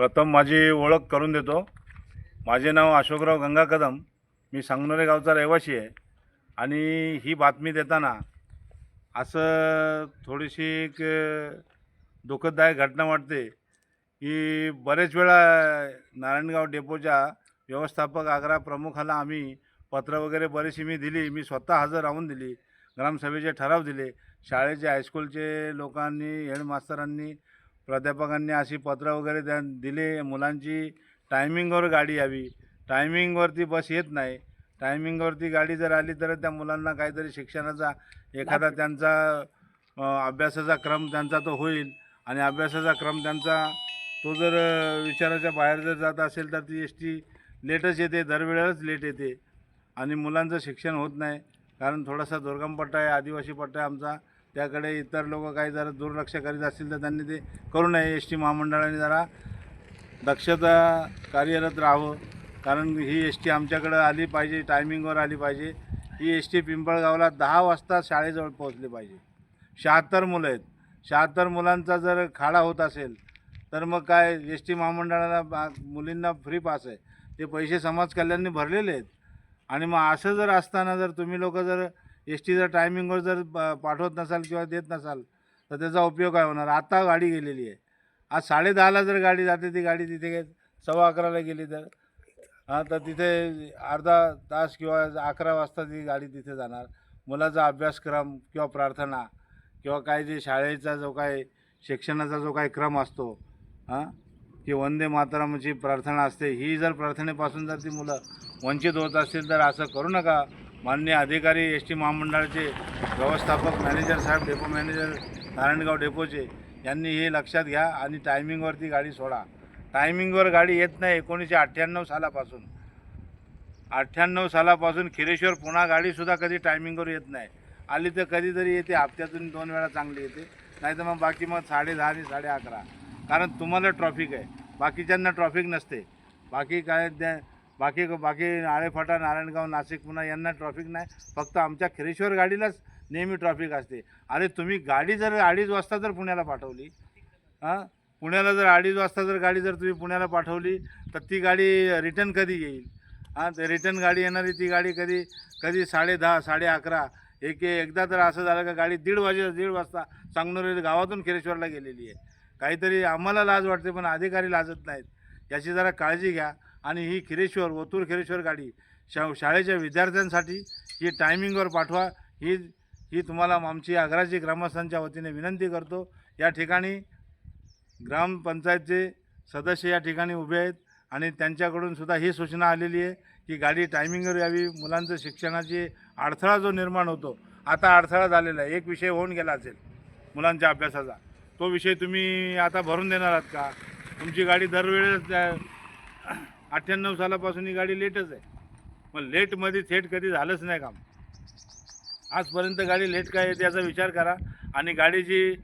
प्रथम माझी ओळख करून देतो. माझे नाव अशोकराव गंगा कदम मी सांगनोरे गावचा रहिवासी आहे. आणि ही बातमी देताना असं थोडीशी एक दुःखदायक घटना वाटते की बरेच वेळा नारायणगाव डेपोच्या व्यवस्थापक आग्रा प्रमुखाला आम्ही पत्र वगैरे बरीचशी मी दिली. मी स्वतः हजर राहून दिली. ग्रामसभेचे ठराव दिले. शाळेचे हायस्कूलचे लोकांनी हेडमास्तरांनी प्राध्यापकांनी अशी पत्र वगैरे त्या दिले मुलांची टायमिंगवर गाडी यावी. टायमिंगवरती बस येत नाही. टायमिंगवरती गाडी जर आली तर त्या मुलांना काहीतरी शिक्षणाचा एखादा त्यांचा अभ्यासाचा क्रम त्यांचा तो होईल आणि अभ्यासाचा क्रम त्यांचा तो जर विचाराच्या बाहेर जर जात असेल तर ती एस टी लेटच येते दरवेळेलाच लेट येते. आणि मुलांचं शिक्षण होत नाही. कारण थोडासा दुर्गम पट्टा आहे आदिवासी पट्टा आहे आमचा. त्याकडे इतर लोक काही जरा दुर्लक्ष करीत असतील तर त्यांनी ते करू नये. एस टी महामंडळाने जरा दक्षता कार्यरत राहावं. कारण ही एस टी आमच्याकडं आली पाहिजे टायमिंगवर आली पाहिजे. ही एस टी पिंपळगावला दहा वाजता शाळेजवळ पोहोचली पाहिजे. शहात्तर मुलं आहेत. शहात्तर मुलांचा जर खाडा होत असेल तर मग काय एस टी महामंडळाला मुलींना फ्री पास आहे. ते पैसे समाज कल्याणने भरलेले आहेत. आणि मग असं जर असताना जर तुम्ही लोक जर एस टी जर टायमिंगवर जर पाठवत नसाल किंवा देत नसाल तर त्याचा उपयोग काय होणार? आता गाडी गेलेली आहे. आज साडेदहाला जर गाडी जाते ती गाडी तिथे सव्वा अकराला गेली तर हां तर तिथे अर्धा तास किंवा अकरा वाजता ती गाडी तिथे जाणार. मुलाचा अभ्यासक्रम किंवा प्रार्थना किंवा काय जे शाळेचा जो काय शिक्षणाचा जो काही क्रम असतो हां की वंदे मातरमची प्रार्थना असते ही जर प्रार्थनेपासून जर ती मुलं वंचित होत असतील तर असं करू नका. माननीय अधिकारी एस टी महामंडळाचे व्यवस्थापक मॅनेजर साहेब डेपो मॅनेजर नारायणगाव डेपोचे यांनी हे लक्षात घ्या आणि टायमिंगवरती गाडी सोडा. टायमिंगवर गाडी येत नाही एकोणीसशे अठ्ठ्याण्णव सालापासून. अठ्ठ्याण्णव सालापासून खिरेश्वर पुन्हा गाडीसुद्धा कधी टायमिंगवर येत नाही. आली तर कधीतरी येते हप्त्यातून दोन वेळा चांगली येते. नाही तर मग बाकी मग साडे दहा आणि साडे अकरा. कारण तुम्हाला ट्रॉफिक आहे. बाकीच्यांना ट्रॉफिक नसते. बाकी काय त्या बाकी बाकी आळेफाटा नारायणगाव नाशिक पुन्हा यांना ट्रॉफिक नाही. फक्त आमच्या खिरेश्वर गाडीलाच नेहमी ट्रॉफिक असते. अरे तुम्ही गाडी जर अडीच वाजता जर पुण्याला पाठवली हां? पुण्याला जर अडीच वाजता जर गाडी जर तुम्ही पुण्याला पाठवली तर ती गाडी रिटर्न कधी येईल? हां? तर रिटर्न गाडी येणारी ती गाडी कधी कधी साडे दहा साडे अकरा एक एकदा तर असं झालं का गाडी दीड वाजे दीड वाजता सांगनोरी गावातून खेरेश्वरला गेलेली आहे. काहीतरी आम्हाला लाज वाटते पण अधिकारी लाजत नाहीत. याची जरा काळजी घ्या. आणि ही खिरेश्वर ओतूर खिरेश्वर गाडी शा शाळेच्या विद्यार्थ्यांसाठी ही टायमिंगवर पाठवा. ही ही तुम्हाला आमची आग्राची ग्रामस्थांच्या वतीने विनंती करतो. या ठिकाणी ग्रामपंचायतचे सदस्य या ठिकाणी उभे आहेत आणि त्यांच्याकडून सुद्धा ही सूचना आलेली आहे की गाडी टायमिंगवर यावी. मुलांचं शिक्षणाची अडथळा जो निर्माण होतो आता अडथळा झालेला आहे. एक विषय होऊन गेला असेल मुलांच्या अभ्यासाचा. तो विषय तुम्ही आता भरून देणार आहात का? तुमची गाडी दरवेळेस अठ्ठ्याण्णव सालापासून ही गाडी लेटच आहे. मग लेटमध्ये थेट कधी झालंच नाही काम. आजपर्यंत गाडी लेट काय येते याचा विचार करा आणि गाडीची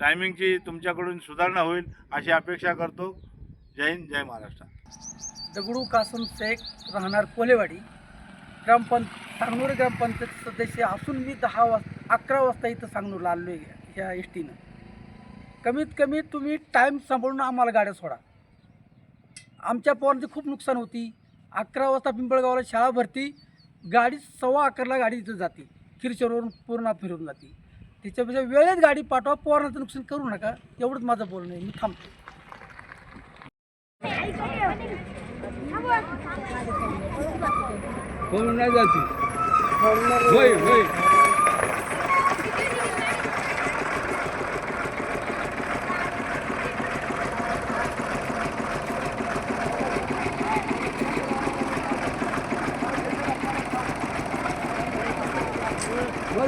टायमिंगची तुमच्याकडून सुधारणा होईल अशी अपेक्षा करतो. जय हिंद जय महाराष्ट्र. दगडू कासम शेख राहणार कोलेवाडी ग्रामपंच सांगनूर ग्रामपंचायत सदस्य असून मी दहा वाजता अकरा वाजता इथं सांगनूरला आलो आहे ह्या एस टीनं कमीत कमी तुम्ही टाईम सांभाळून आम्हाला गाड्या सोडा. आमच्या पोरांचे खूप नुकसान होती. अकरा वाजता पिंपळगावला शाळा भरती गाडी सव्वा अकराला गाडी तिथं जाते. खिरचरवरून पूर्ण फिरून जाते. त्याच्यापेक्षा वेळेत गाडी पाठवा पोरांचं नुकसान करू नका. एवढंच माझं बोलणं आहे. मी थांबतो. कोण नाही जाते?